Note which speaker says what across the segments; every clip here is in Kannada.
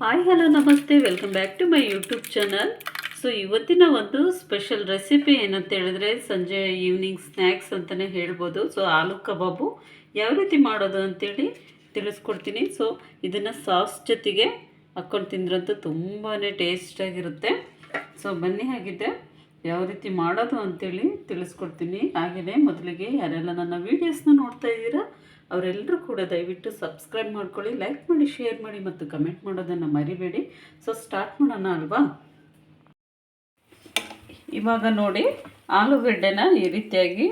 Speaker 1: ಹಾಯ್ ಹಲೋ ನಮಸ್ತೆ welcome back to my YouTube channel so ಇವತ್ತಿನ ಒಂದು ಸ್ಪೆಷಲ್ ರೆಸಿಪಿ ಏನಂತ ಹೇಳಿದ್ರೆ ಸಂಜೆ ಈವ್ನಿಂಗ್ ಸ್ನ್ಯಾಕ್ಸ್ ಅಂತಲೇ ಹೇಳ್ಬೋದು. ಸೊ ಆಲೂ ಕಬಾಬು ಯಾವ ರೀತಿ ಮಾಡೋದು ಅಂತೇಳಿ ತಿಳಿಸ್ಕೊಡ್ತೀನಿ. ಸೊ ಇದನ್ನು ಸಾಸ್ ಜೊತೆಗೆ ಹಾಕ್ಕೊಂಡು ತಿಂದ್ರಂತೂ ತುಂಬಾ ಟೇಸ್ಟಾಗಿರುತ್ತೆ ಸೊ ಬನ್ನಿ ಹಾಗಿದ್ದರೆ ಯಾವ ರೀತಿ ಮಾಡೋದು ಅಂತೇಳಿ ತಿಳಿಸ್ಕೊಡ್ತೀನಿ. ಹಾಗೆಯೇ ಮೊದಲಿಗೆ ಯಾರೆಲ್ಲ ನನ್ನ ವೀಡಿಯೋಸ್ನ ನೋಡ್ತಾ ಇದ್ದೀರಾ ಅವರೆಲ್ಲರೂ ಕೂಡ ದಯವಿಟ್ಟು ಸಬ್ಸ್ಕ್ರೈಬ್ ಮಾಡ್ಕೊಳ್ಳಿ ಲೈಕ್ ಮಾಡಿ ಶೇರ್ ಮಾಡಿ ಮತ್ತು ಕಮೆಂಟ್ ಮಾಡೋದನ್ನು ಮರಿಬೇಡಿ. ಸೊ ಸ್ಟಾರ್ಟ್ ಮಾಡೋಣ ಅಲ್ವಾ? ಇವಾಗ ನೋಡಿ, ಆಲೂಗಡ್ಡೆನ ಈ ರೀತಿಯಾಗಿ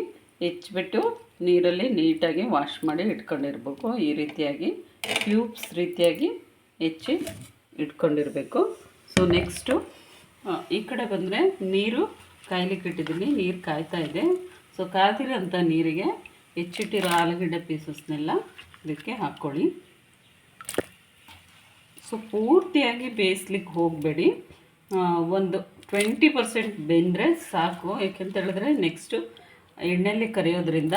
Speaker 1: ಹೆಚ್ಚಿಬಿಟ್ಟು ನೀರಲ್ಲಿ ನೀಟಾಗಿ ವಾಶ್ ಮಾಡಿ ಇಟ್ಕೊಂಡಿರ್ಬೇಕು. ಈ ರೀತಿಯಾಗಿ ಕ್ಯೂಬ್ಸ್ ರೀತಿಯಾಗಿ ಹೆಚ್ಚಿ ಇಟ್ಕೊಂಡಿರಬೇಕು. ಸೊ ನೆಕ್ಸ್ಟು ಈ ಕಡೆ ಬಂದರೆ ನೀರು ಕಾಯ್ಲಿಕ್ಕೆ ಇಟ್ಟಿದ್ದೀನಿ. ನೀರು ಕಾಯ್ತಾ ಇದೆ. ಸೊ ಕಾಯ್ತಿರೋಂಥ ನೀರಿಗೆ ಹೆಚ್ಚಿಟ್ಟಿರೋ ಆಲೂಗಡ್ಡೆ ಪೀಸಸ್ನೆಲ್ಲ ಇದಕ್ಕೆ ಹಾಕ್ಕೊಳ್ಳಿ. ಸೊ, ಪೂರ್ತಿಯಾಗಿ ಬೇಯಿಸ್ಲಿಕ್ಕೆ ಹೋಗಬೇಡಿ. ಒಂದು ಟ್ವೆಂಟಿ ಪರ್ಸೆಂಟ್ ಬೆಂದರೆ ಸಾಕು. ಯಾಕೆಂತ ಹೇಳಿದ್ರೆ ನೆಕ್ಸ್ಟು ಎಣ್ಣೆಯಲ್ಲಿ ಕರಿಯೋದ್ರಿಂದ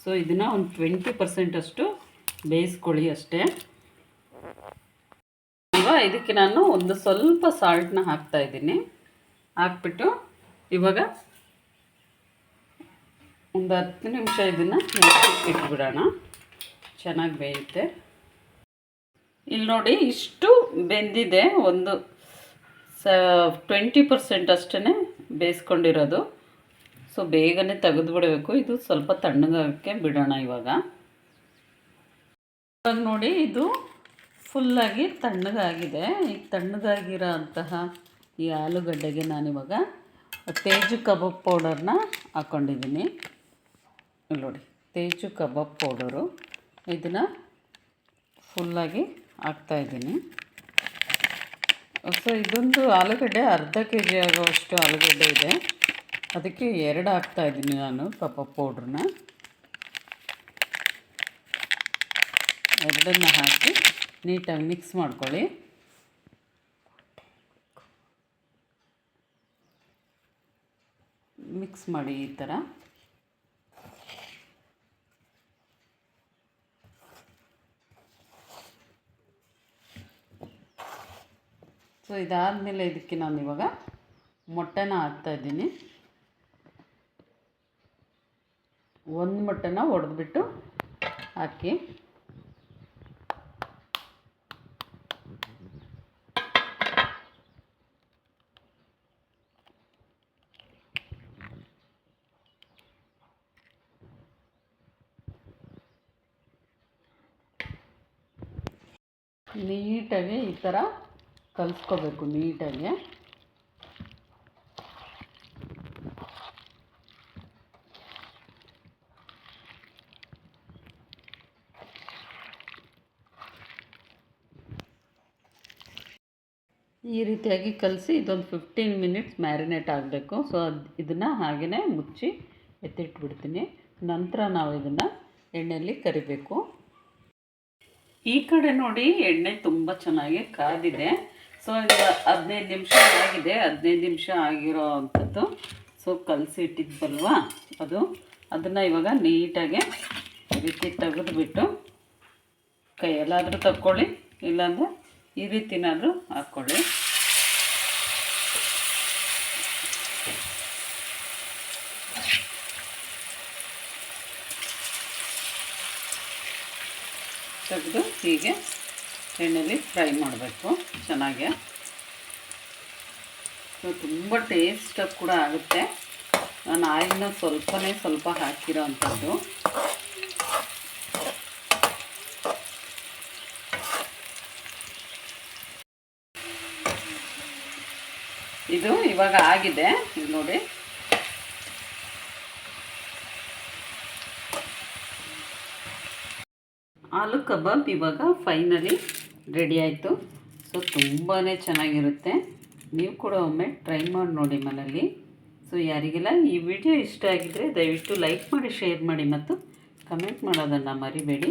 Speaker 1: ಸೊ, ಇದನ್ನು ಒಂದು ಟ್ವೆಂಟಿ ಪರ್ಸೆಂಟಷ್ಟು ಬೇಯಿಸ್ಕೊಳ್ಳಿ ಅಷ್ಟೇ. ಇವಾಗ ಇದಕ್ಕೆ ನಾನು ಒಂದು ಸ್ವಲ್ಪ ಸಾಲ್ಟನ್ನ ಹಾಕ್ತಾ ಇದ್ದೀನಿ. ಹಾಕ್ಬಿಟ್ಟು ಇವಾಗ ಒಂದು ಹತ್ತು ನಿಮಿಷ ಇದನ್ನು ಇಟ್ಬಿಡೋಣ. ಚೆನ್ನಾಗಿ ಬೇಯುತ್ತೆ. ಇಲ್ಲಿ ನೋಡಿ ಇಷ್ಟು ಬೆಂದಿದೆ. ಒಂದು ಸ ಟ್ವೆಂಟಿ ಪರ್ಸೆಂಟ್ ಅಷ್ಟೇ ಬೇಯಿಸ್ಕೊಂಡಿರೋದು. ಸೊ ಬೇಗನೆ ತೆಗೆದು ಬಿಡಬೇಕು. ಇದು ಸ್ವಲ್ಪ ತಣ್ಣಗಾಗಕ್ಕೆ ಬಿಡೋಣ ಇವಾಗ. ಇವಾಗ ನೋಡಿ ಇದು ಫುಲ್ಲಾಗಿ ತಣ್ಣಗಾಗಿದೆ. ಈ ತಣ್ಣಗಾಗಿರೋ ಅಂತಹ ಈ ಆಲೂಗಡ್ಡೆಗೆ ನಾನಿವಾಗ ತೇಜು ಕಬಾಬ್ ಪೌಡರ್ನ ಹಾಕ್ಕೊಂಡಿದ್ದೀನಿ ನೋಡಿ, ತೇಜು ಕಬಾಬ್ ಪೌಡರು. ಇದನ್ನು ಫುಲ್ಲಾಗಿ ಹಾಕ್ತಾಯಿದ್ದೀನಿ ಸೊ ಇದೊಂದು ಆಲೂಗಡ್ಡೆ, ಅರ್ಧ ಕೆ ಜಿ ಆಗೋವಷ್ಟು ಆಲೂಗಡ್ಡೆ ಇದೆ. ಅದಕ್ಕೆ ಎರಡು ಹಾಕ್ತಾಯಿದ್ದೀನಿ ನಾನು ಕಬಾಬ್ ಪೌಡ್ರನ್ನ. ಎರಡನ್ನು ಹಾಕಿ ನೀಟಾಗಿ ಮಿಕ್ಸ್ ಮಾಡ್ಕೊಳ್ಳಿ. ಮಿಕ್ಸ್ ಮಾಡಿ ಈ ಥರ. ಸೊ ಇದಾದಮೇಲೆ ಇದಕ್ಕೆ ನಾನು ಇವಾಗ ಮೊಟ್ಟೆನ ಹಾಕ್ತಾಯಿದ್ದೀನಿ ಒಂದು ಮೊಟ್ಟೆನ ಒಡೆದ್ಬಿಟ್ಟು ಹಾಕಿ. ನೀಟಾಗಿ ಈ ಥರ ಕಲಿಸ್ಕೋಬೇಕು ನೀಟಾಗಿ. ಈ ರೀತಿಯಾಗಿ ಕಲಸಿ ಇದೊಂದು ಫಿಫ್ಟೀನ್ ಮಿನಿಟ್ಸ್ ಮ್ಯಾರಿನೇಟ್ ಆಗಬೇಕು. ಸೊ ಅದು ಇದನ್ನು ಹಾಗೆಯೇ ಮುಚ್ಚಿ ಎತ್ತಿಟ್ಬಿಡ್ತೀನಿ. ನಂತರ ನಾವು ಇದನ್ನು ಎಣ್ಣೆಯಲ್ಲಿ ಕರಿಬೇಕು. ಈ ಕಡೆ ನೋಡಿ ಎಣ್ಣೆ ತುಂಬ ಚೆನ್ನಾಗಿ ಕಾದಿದೆ. ಸೊ ಇದು ಹದಿನೈದು ನಿಮಿಷ ಆಗಿದೆ. ಹದಿನೈದು ನಿಮಿಷ ಆಗಿರೋ ಅಂಥದ್ದು. ಸೊ ಕಲಸಿ ಇಟ್ಟಿದ್ದಲ್ವಾ ಅದು. ಅದನ್ನು ಇವಾಗ ನೀಟಾಗಿ ಈ ರೀತಿ ತೆಗೆದುಬಿಟ್ಟು ಕೈಯಲ್ಲಾದರೂ ತಕ್ಕೊಳ್ಳಿ, ಇಲ್ಲಾಂದರೆ ಈ ರೀತಿನಾದರೂ ಹಾಕ್ಕೊಳ್ಳಿ. ತೆಗೆದು ಹೀಗೆ ಎಣ್ಣೆಲಿ ಫ್ರೈ ಮಾಡಬೇಕು. ಚೆನ್ನಾಗಿ. ತುಂಬ ಟೇಸ್ಟಾಗಿ ಕೂಡ ಆಗುತ್ತೆ. ನಾನು ಆಯಿಲ್ನ ಸ್ವಲ್ಪನೇ ಸ್ವಲ್ಪ ಹಾಕಿರೋ ಅಂಥದ್ದು. ಇದು ಇವಾಗ ಆಗಿದೆ. ಇದು ನೋಡಿ. ಆಲೂ ಕಬಾಬ್ ಇವಾಗ ಫೈನಲಿ ರೆಡಿ ಆಯಿತು. ಸೊ ತುಂಬಾ ಚೆನ್ನಾಗಿರುತ್ತೆ. ನೀವು ಕೂಡ ಒಮ್ಮೆ ಟ್ರೈ ಮಾಡಿ ನೋಡಿ ಮನೆಯಲ್ಲಿ. ಸೊ ಯಾರಿಗೆಲ್ಲ ಈ ವಿಡಿಯೋ ಇಷ್ಟ ಆಗಿದ್ದರೆ ದಯವಿಟ್ಟು ಲೈಕ್ ಮಾಡಿ, ಶೇರ್ ಮಾಡಿ ಮತ್ತು ಕಮೆಂಟ್ ಮಾಡೋದನ್ನು ಮರಿಬೇಡಿ.